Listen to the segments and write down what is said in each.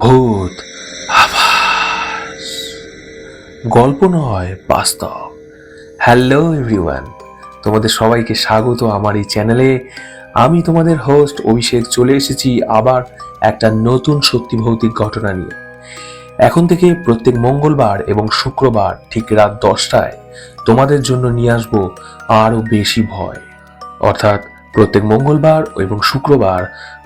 ভূত আভাস। গল্প নয়, বাস্তব। হ্যালো এভরিওয়ান তোমাদের সবাইকে স্বাগত আমার এই চ্যানেলে আমি তোমাদের হোস্ট অভিষেক, চলে এসেছি আবার একটা নতুন সত্যি ভৌতিক ঘটনা নিয়ে। এখন থেকে প্রত্যেক মঙ্গলবার এবং শুক্রবার ঠিক রাত দশটায় তোমাদের জন্য নিয়ে আসব আরও বেশি ভয়। অর্থাৎ প্রত্যেক মঙ্গলবার এবং শুক্রবার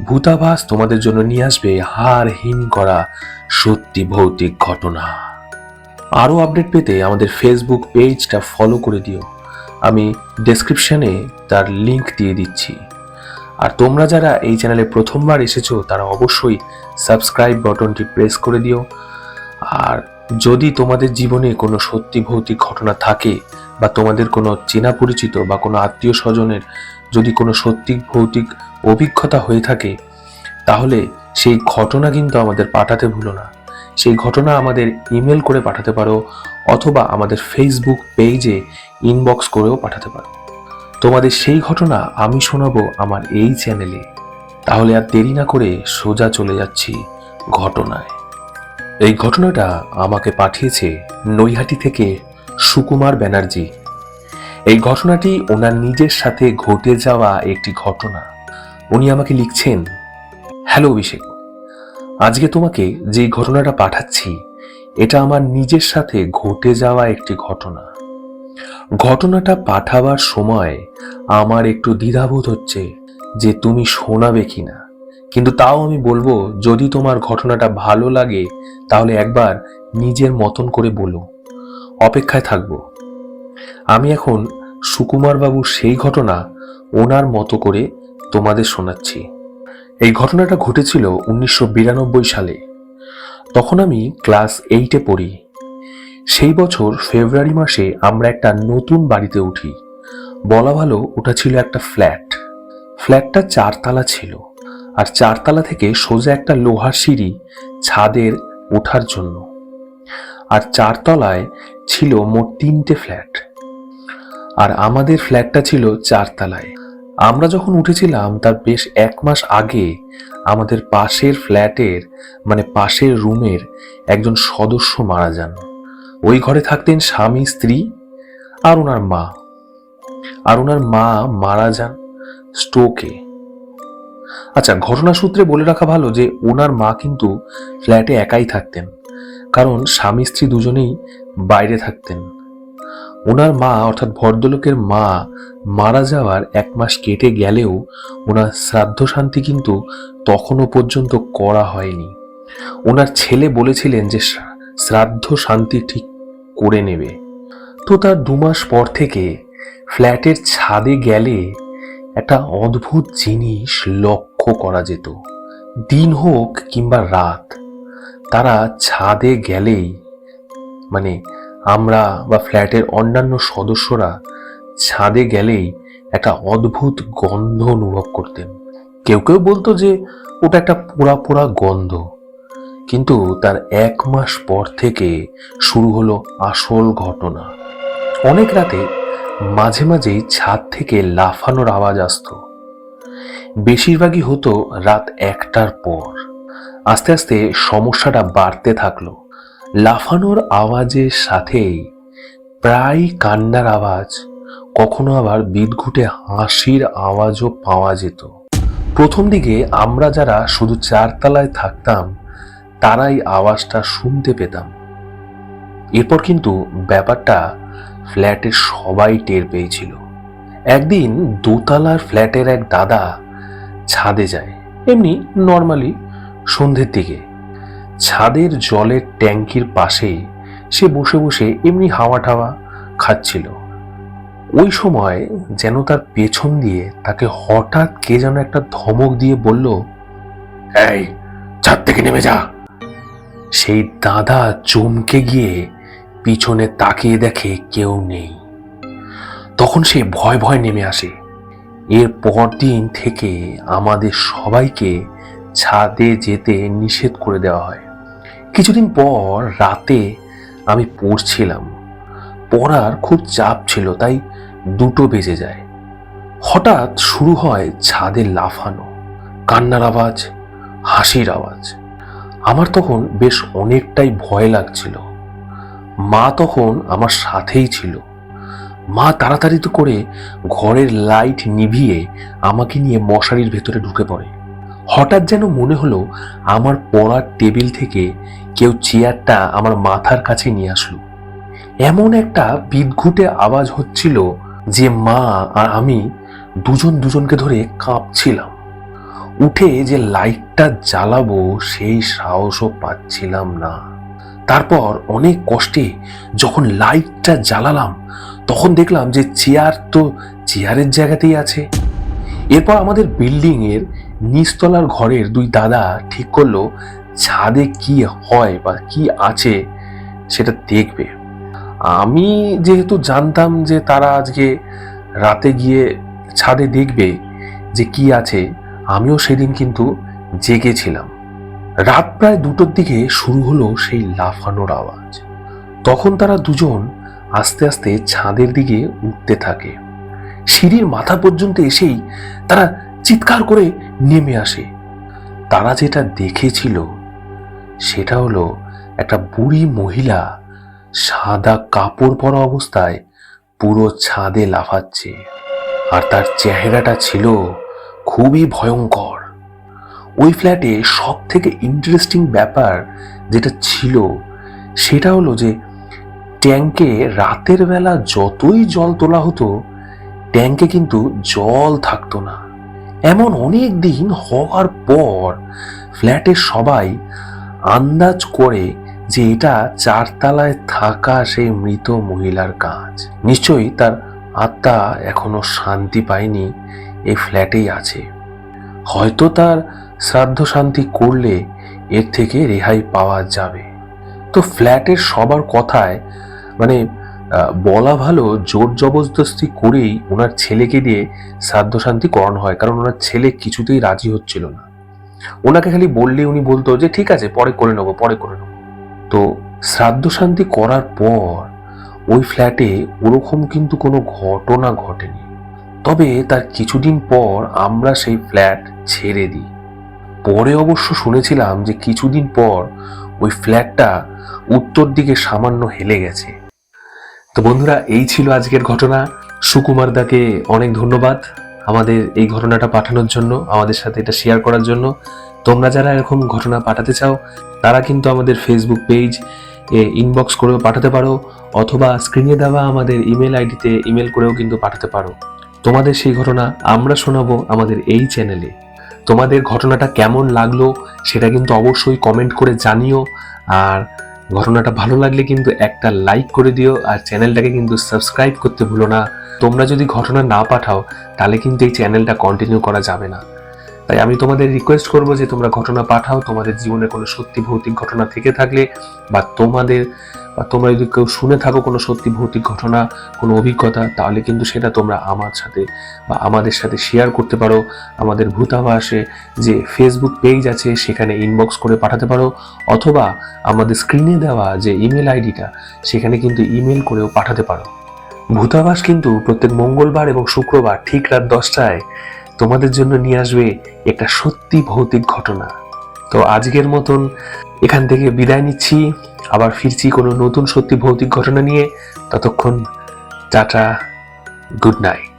ভূতাভাস তোমাদের জন্য নিয়ে আসবে হার হিম করা সত্যি ভৌতিক ঘটনা। আরও আপডেট পেতে আমাদের ফেসবুক পেজটা ফলো করে দিও। আমি ডেসক্রিপশানে তার লিংক দিয়ে দিচ্ছি। আর তোমরা যারা এই চ্যানেলে প্রথমবার এসেছ, তারা অবশ্যই সাবস্ক্রাইব বাটনটি প্রেস করে দিও। আর যদি তোমাদের জীবনে কোনো সত্যি ভৌতিক ঘটনা থাকে বা তোমাদের কোনো চেনা পরিচিত বা কোনো আত্মীয় স্বজনের যদি কোনো সত্যি ভৌতিক অভিজ্ঞতা হয়ে থাকে, তাহলে সেই ঘটনা কিন্তু আমাদের পাঠাতে ভুলো না। সেই ঘটনা আমাদের ইমেল করে পাঠাতে পারো অথবা আমাদের ফেসবুক পেজে ইনবক্স করেও পাঠাতে পারো। তোমাদের সেই ঘটনা আমি শোনাবো আমার এই চ্যানেলে তাহলে আর দেরি না করে সোজা চলে যাচ্ছি ঘটনায়। এই ঘটনাটা আমাকে পাঠিয়েছে নৈহাটি থেকে সুকুমার ব্যানার্জি। এই ঘটনাটি ওনার নিজের সাথে ঘটে যাওয়া একটি ঘটনা। উনি আমাকে লিখছেন, হ্যালো অভিষেক, আজকে তোমাকে যে ঘটনাটা পাঠাচ্ছি, এটা আমার নিজের সাথে ঘটে যাওয়া একটি ঘটনা। ঘটনাটা পাঠাবার সময় আমার একটু দ্বিধাবোধ হচ্ছে যে তুমি শোনাবে কিনা। কিন্তু তাও আমি বলব, যদি তোমার ঘটনাটা ভালো লাগে, তাহলে একবার নিজের মতন করে বলো। অপেক্ষায় থাকব। আমি এখন সুকুমার বাবুর সেই ঘটনা ওনার মতো করে তোমাদের শোনাচ্ছি। এই ঘটনাটা ঘটেছিল উনিশশো বিরানব্বই সালে। তখন আমি ক্লাস এইটে পড়ি। সেই বছর ফেব্রুয়ারি মাসে আমরা একটা নতুন বাড়িতে উঠি। বলা ভালো ওটা ছিল একটা ফ্ল্যাট। ফ্ল্যাটটা চারতলা ছিল। আর চারতলা থেকে সোজা একটা লোহার সিঁড়ি ছাদের ওঠার জন্য। আর চারতলায় ছিল মোট তিনটে ফ্ল্যাট। আর আমাদের ফ্ল্যাটটা ছিল চারতলায়। আমরা যখন উঠেছিলাম, তার বেশ এক মাস আগে আমাদের পাশের ফ্ল্যাটের মানে পাশের রুমের একজন সদস্য মারা যান। ওই ঘরে থাকতেন স্বামী, স্ত্রী আর ওনার মা। আর ওনার মা মারা যান স্ট্রোকে। আচ্ছা ঘটনা সূত্রে বলে রাখা ভালো যে, ওনার মা কিন্তু ফ্ল্যাটে একাই থাকতেন। কারণ স্বামী স্ত্রী দুজনেই বাইরে থাকতেন। ওনার মা অর্থাৎ ভদ্রলোকের মা মারা যাওয়ার এক মাস কেটে গেলেও ওনার শ্রাদ্ধ শান্তি কিন্তু তখনও পর্যন্ত করা হয়নি। ওনার ছেলে বলেছিলেন যে শ্রাদ্ধ শান্তি ঠিক করে নেবে। তো তার দু মাস পর থেকে ফ্ল্যাটের ছাদে গেলে একটা অদ্ভুত জিনিস লক্ষ্য করা যেত। দিন হোক কিংবা রাত তারা ছাদে গেলেই মানে আমরা বা ফ্ল্যাটের অন্যান্য সদস্যরা ছাদে গেলেই একটা অদ্ভুত গন্ধ অনুভব করতেন। কেউ কেউ বলতো যে ওটা একটা পোড়া পোড়া গন্ধ, কিন্তু তার এক মাস পর থেকে শুরু হলো আসল ঘটনা। অনেক রাতে মাঝে মাঝেই ছাদ থেকে লাফানোর আওয়াজ আসতো। বেশিরভাগই হতো রাত একটার পর। আস্তে আস্তে সমস্যাটা বাড়তে থাকল। লাফানোর আওয়াজের সাথেই প্রায় কান্নার আওয়াজ, কখনো আবার বিদঘুটে হাসির আওয়াজও পাওয়া যেত। প্রথম দিকে আমরা যারা শুধু চারতলায় থাকতাম, তারাই আওয়াজটা শুনতে পেতাম। এরপর কিন্তু ব্যাপারটা ফ্ল্যাটের সবাই টের পেয়েছিল। একদিন দোতলার ফ্ল্যাটের এক দাদা ছাদে যায়, এমনি নর্মালি সন্ধ্যের দিকে। ছাদের জলের ট্যাঙ্কির পাশেই সে বসে বসে এমনি হাওয়া ঠাওয়া খাচ্ছিল। ওই সময় যেন তার পেছন দিয়ে তাকে হঠাৎ কে যেন একটা ধমক দিয়ে বলল, এই, ছাদ থেকে নেমে যা। সেই দাদা চমকে গিয়ে পিছনে তাকিয়ে দেখে কেউ নেই। তখন সে ভয় ভয় নেমে আসে। এর পরদিন থেকে আমাদের সবাইকে ছাদে যেতে নিষেধ করে দেওয়া হয়। কিছুদিন পর রাতে আমি পড়ছিলাম। পড়ার খুব চাপ ছিল, তাই দুটো বেজে যায়। হঠাৎ শুরু হয় ছাদে লাফানো, কান্নার আওয়াজ, হাসির আওয়াজ। আমার তখন বেশ অনেকটাই ভয় লাগছিল। মা তখন আমার সাথেই ছিল। মা তাড়াতাড়ি করে ঘরের লাইট নিভিয়ে আমাকে নিয়ে মশারির ভেতরে ঢুকে পড়ে। হঠাৎ যেন মনে হলো আমার পড়ার টেবিল থেকে কেউ চেয়ারটা আমার মাথার কাছে নিয়ে আসলো। এমন একটা বিদঘুটে আওয়াজ হচ্ছিল যে মা আর আমি দুজন দুজনকে ধরে কাঁপছিলাম। উঠে যে লাইটটা জ্বালাবো সেই সাহসও পাচ্ছিলাম না। তারপর অনেক কষ্টে যখন লাইটটা জ্বালালাম, তখন দেখলাম যে চেয়ার তো চেয়ারের জায়গাতেই আছে। এরপর আমাদের বিল্ডিং এর নিচতলার ঘরের দুই দাদা ঠিক করল ছাদে কি হয় বা কি আছে সেটা দেখবে। আমি যেহেতু জানতাম যে তারা আজকে রাতে গিয়ে ছাদে দেখবে যে কি আছে, আমিও সেদিন কিন্তু জেগেছিলাম। রাত প্রায় দুটোর দিকে শুরু হলো সেই লাফানোর আওয়াজ। তখন তারা দুজন আস্তে আস্তে ছাদের দিকে উঠতে থাকে। সিঁড়ির মাথা পর্যন্ত এসেই তারা চিৎকার করে নেমে আসে। তারা যেটা দেখেছিল, সেটা হলো একটা বুড়ি মহিলা সাদা কাপড় পরা অবস্থায় পুরো ছাদে লাফাচ্ছে আর তার চেহারাটা ছিল খুবই ভয়ঙ্কর। ওই ফ্ল্যাটে সব থেকে ইন্টারেস্টিং ব্যাপার যেটা ছিল, সেটা হলো যে ট্যাঙ্কে রাতের বেলা যতই জল তোলা হতো, ট্যাঙ্কে কিন্তু জল থাকতো না। এমন অনেক দিন হওয়ার পর ফ্ল্যাটের সবাই আন্দাজ করে যে এটা চারতলায় থাকা সেই মৃত মহিলার কাজ। নিশ্চয়ই তার আত্মা এখনও শান্তি পায়নি এই ফ্ল্যাটেই আছে। হয়তো তার শ্রাদ্ধ শান্তি করলে এর থেকে রেহাই পাওয়া যাবে। তো ফ্ল্যাটের সবার কথায় মানে বলা ভালো, জোর জবরদস্তি করেই ওনার ছেলেকে দিয়ে শ্রাদ্ধ শান্তি করানো হয়, কারণ ওনার ছেলে কিছুতেই রাজি হচ্ছিল না। ওনাকে খালি বললে উনি বলতো যে, ঠিক আছে, পরে করে নেব, পরে করে নেব। তো শ্রাদ্ধ শান্তি করার পর ওই ফ্ল্যাটে ওরকম কিন্তু কোনো ঘটনা ঘটেনি। তবে তার কিছুদিন পর আমরা সেই ফ্ল্যাট ছেড়ে দিই। পরে অবশ্য শুনেছিলাম যে কিছুদিন পর ওই ফ্ল্যাটটা উত্তর দিকে সামান্য হেলে গেছে। তো বন্ধুরা, এই ছিল আজকের ঘটনা। সুকুমার দাকে অনেক ধন্যবাদ আমাদের এই ঘটনাটা পাঠানোর জন্য, আমাদের সাথে এটা শেয়ার করার জন্য। তোমরা যারা এরকম ঘটনা পাঠাতে চাও, তারা কিন্তু আমাদের ফেসবুক পেজ এ ইনবক্স করেও পাঠাতে পারো, অথবা স্ক্রিনে দেওয়া আমাদের ইমেল আইডিতে ইমেল করেও কিন্তু পাঠাতে পারো। তোমাদের সেই ঘটনা আমরা শোনাবো আমাদের এই চ্যানেলে তোমাদের ঘটনাটা কেমন লাগল, সেটা কিন্তু অবশ্যই কমেন্ট করে জানিও। আর ঘটনাটা ভালো লাগলে কিন্তু একটা লাইক করে দিও আর চ্যানেলটাকে কিন্তু সাবস্ক্রাইব করতে ভুলো না। তোমরা যদি ঘটনা না পাঠাও, তাহলে কিন্তু এই চ্যানেলটা কন্টিনিউ করা যাবে না। তাই আমি তোমাদের রিকোয়েস্ট করব যে তোমরা ঘটনা পাঠাও, তোমাদের জীবনে কোনো সত্যি ভৌতিক ঘটনা থেকে থাকলে বা তোমাদের বা তোমরা যদি কেউ শুনে থাকো কোনো সত্যি ভৌতিক ঘটনা, কোনো অভিজ্ঞতা, তাহলে কিন্তু সেটা তোমরা আমার সাথে বা আমাদের সাথে শেয়ার করতে পারো। আমাদের ভূতাভাসে যে ফেসবুক পেজ আছে, সেখানে ইনবক্স করে পাঠাতে পারো। অথবা আমাদের স্ক্রিনে দেওয়া যে ইমেল আইডিটা সেখানে কিন্তু ইমেল করেও পাঠাতে পারো। ভূতাভাস কিন্তু প্রত্যেক মঙ্গলবার এবং শুক্রবার ঠিক রাত দশটায় তোমাদের জন্য নিয়ে আসবে একটা সত্যি ভৌতিক ঘটনা। তো আজকের মতন এখান থেকে বিদায় নিচ্ছি। আবার ফিরছি কোনো নতুন সত্যি ভৌতিক ঘটনা নিয়ে। ততক্ষণ, টাটা, গুড নাইট।